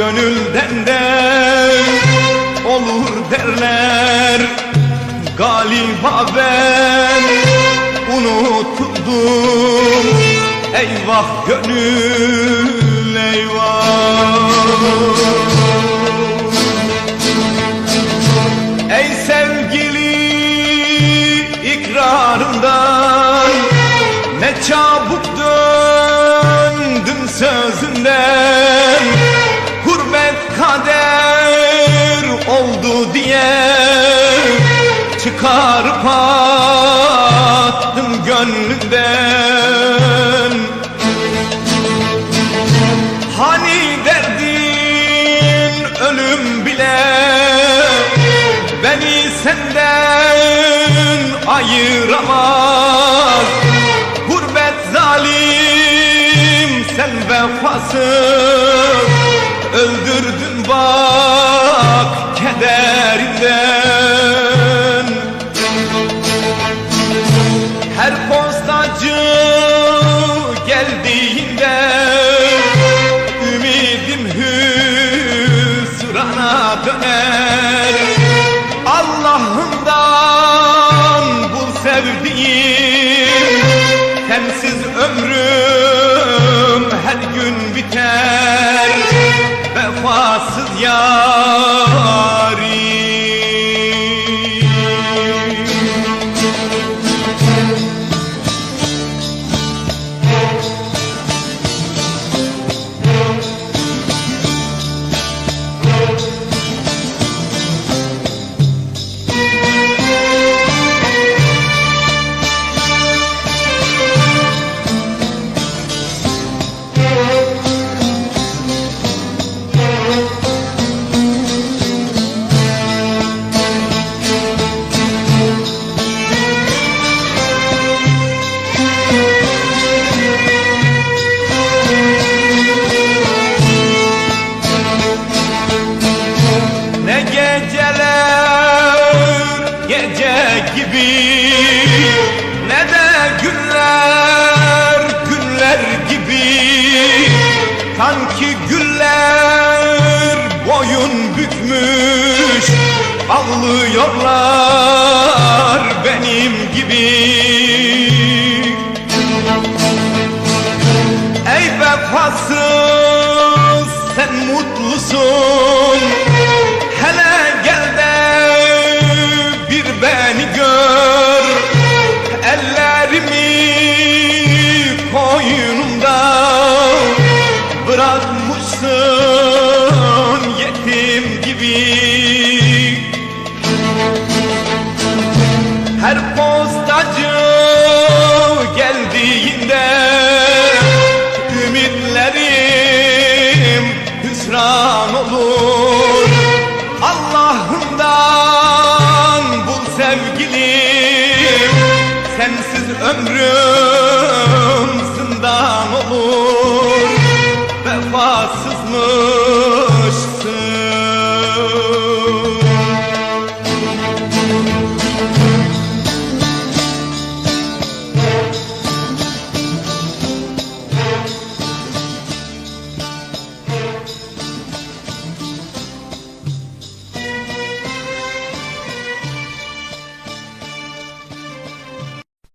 Gönülden de olur derler. Galiba ben unutuldum. Eyvah gönül eyvah. Çabuk diye Çıkarıp attım gönlünden. Hani derdin ölüm bile Beni senden ayıramaz. Gurbet zalim sen vefasız Her postacı geldiğinde Ümidim hüsrana döner. Allah'ından bul sevdiğim Sensiz ömrüm her gün biter. Vefasız yarim geceler gece gibi. Ne de günler günler gibi. Sanki güller boyun bükmüş Ağlıyorlar benim gibi. Ey vefasız sen mutlusun Ömrüm zindan olur. Vefasızmışsın.